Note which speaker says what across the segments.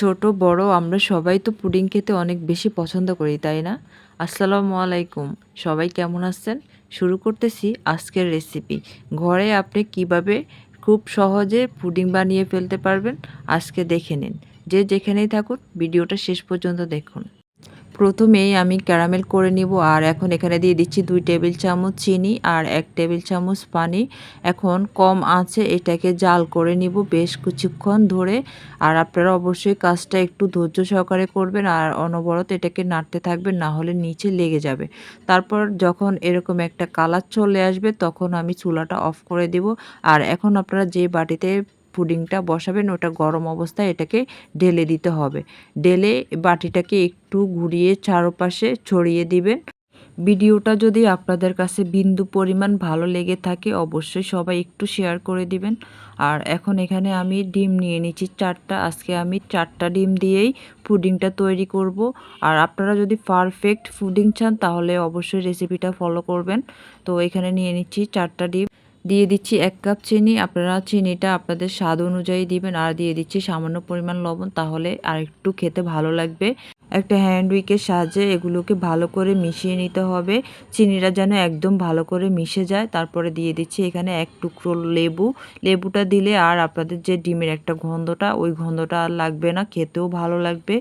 Speaker 1: ছোট, বড়, আমরা সবাই তো পুডিং খেতে অনেক বেশি পছন্দ করি, তাই না? আসসালামু আলাইকুম। সবাই কেমন আছেন? শুরু করতেছি আজকের রেসিপি ঘরে আপনি কীভাবে খুব সহজে পুডিং বানিয়ে ফেলতে পারবেন, আজকে দেখে নিন। যে যেখানেই থাকুন, ভিডিওটা শেষ পর্যন্ত দেখুন। প্রথমেই আমি ক্যারামেল করে নিব আর এখন এখানে দিয়ে দিচ্ছি দুই টেবিল চামচ চিনি আর এক টেবিল চামচ পানি। এখন কম আছে, এটাকে জাল করে নিব বেশ কিছুক্ষণ ধরে। আর আপনারা অবশ্যই কাজটা একটু ধৈর্য সহকারে করবেন আর অনবরত এটাকে নাড়তে থাকবেন, না হলে নিচে লেগে যাবে। তারপর যখন এরকম একটা কালার চলে আসবে, তখন আমি চুলাটা অফ করে দেব। আর এখন আপনারা যে বাটিতে পুডিংটা বসাবেন, ওটা গরম অবস্থায় এটাকে ঢেলে দিতে হবে। ঢেলে বাটিটাকে একটু ঘুরিয়ে চারপাশে ছড়িয়ে দিবেন। ভিডিওটা যদি আপনাদের কাছে বিন্দু পরিমাণ ভালো লেগে থাকে, অবশ্যই সবাই একটু শেয়ার করে দিবেন। আর এখন এখানে আমি ডিম নিয়ে নিচ্ছি চারটা। আজকে আমি চারটা ডিম দিয়েই পুডিংটা তৈরি করব। আর আপনারা যদি পারফেক্ট পুডিং চান, তাহলে অবশ্যই রেসিপিটা ফলো করবেন। তো এখানে নিয়ে নিচ্ছি চারটা ডিম। দিয়ে দিচ্ছি এক কাপ চিনি। আপনারা চিনিটা আপনাদের স্বাদ অনুযায়ী দিবেন আর দিয়ে দিচ্ছি সামান্য পরিমাণ লবণ, তাহলে আর একটু খেতে ভালো লাগবে। একটা হ্যান্ড উইকের সাহায্যে এগুলোকে ভালো করে মিশিয়ে নিতে হবে। চিনিটা যেন একদম ভালো করে মিশে যায়। তারপরে দিয়ে দিচ্ছি এখানে এক টুকরো লেবু। লেবুটা দিলে আর আপনাদের যে ডিমের একটা গন্ধটা, ওই গন্ধটা আর লাগবে না, খেতেও ভালো লাগবে।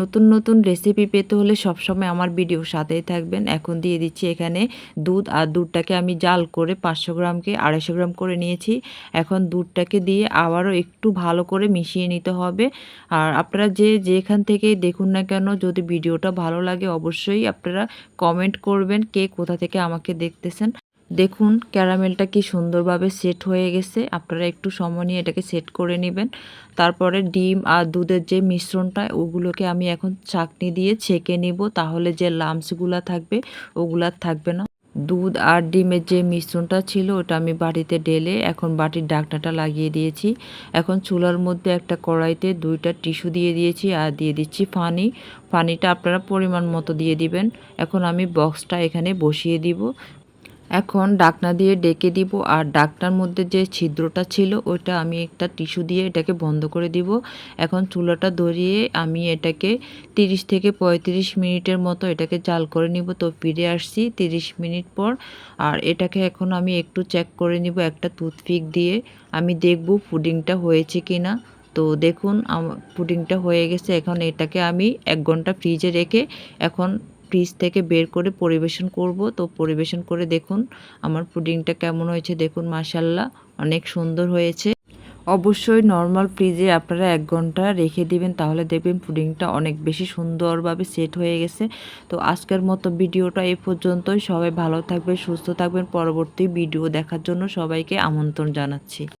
Speaker 1: নতুন নতুন রেসিপি পেতে হলে সবসময় আমার ভিডিও সাথেই থাকবেন। এখন দিয়ে দিচ্ছি এখানে দুধ আর দুধটাকে আমি জাল করে পাঁচশো গ্রামকে আড়াইশো গ্রাম করে নিয়েছি। এখন দুধটাকে দিয়ে আবারও একটু ভালো করে মিশিয়ে নিতে হবে। আর আপনারা যে যেখান থেকে দেখুন না কেন, যদি ভিডিওটা ভালো লাগে অবশ্যই আপনারা কমেন্ট করবেন কে কোথা থেকে আমাকে দেখতেছেন। দেখুন ক্যারামেলটা কি সুন্দরভাবে সেট হয়ে গেছে। আপনারা একটু সময় নিয়ে এটাকে সেট করে নেবেন। তারপরে ডিম আর দুধের যে মিশ্রণটা, ওগুলোকে আমি এখন চাকনি দিয়ে ছেঁকে নিব। তাহলে যে লামসগুলা থাকবে, ওগুলা থাকবে না। দুধ আর ডিমের যে মিশ্রণটা ছিল, ওটা আমি বাটিতে ঢেলে এখন বাটির ডাকনাটা লাগিয়ে দিয়েছি। এখন চুলার মধ্যে একটা কড়াইতে দুইটা টিস্যু দিয়ে দিয়েছি আর দিয়ে দিচ্ছি পানি। পানিটা আপনারা পরিমাণ মতো দিয়ে দিবেন। এখন আমি বক্সটা এখানে বসিয়ে দিব। এখন ডাকনা দিয়ে ডেকে দিব, আর ডাকনার মধ্যে যে ছিদ্রটা ছিল, ওইটা আমি একটা টিস্যু দিয়ে এটাকে বন্ধ করে দিব। এখন চুলাটা ধরিয়ে আমি এটাকে 30 থেকে 35 মিনিটের মতো এটাকে জাল করে নিব। তো ফিরে আসছি 30 মিনিট পর, আর এটাকে এখন আমি একটু চেক করে নিব একটা টুথপিক দিয়ে। আমি দেখব পুডিংটা হয়েছে কি না তো দেখুন পুডিংটা হয়ে গেছে। এখন এটাকে আমি এক ঘণ্টা ফ্রিজে রেখে এখন ফ্রিজ থেকে বের করে পরিবেশন করব। তো পরিবেশন করে দেখুন আমার পুডিংটা কেমন হয়েছে। দেখুন মাসাল্লাহ অনেক সুন্দর হয়েছে। অবশ্যই নর্মাল ফ্রিজে আপনারা এক ঘণ্টা রেখে দিবেন, তাহলে দেখবেন পুডিংটা অনেক বেশি সুন্দরভাবে সেট হয়ে গেছে। তো আজকের মতো ভিডিওটা এ পর্যন্তই। সবাই ভালো থাকবেন, সুস্থ থাকবেন। পরবর্তী ভিডিও দেখার জন্য সবাইকে আমন্ত্রণ জানাচ্ছি।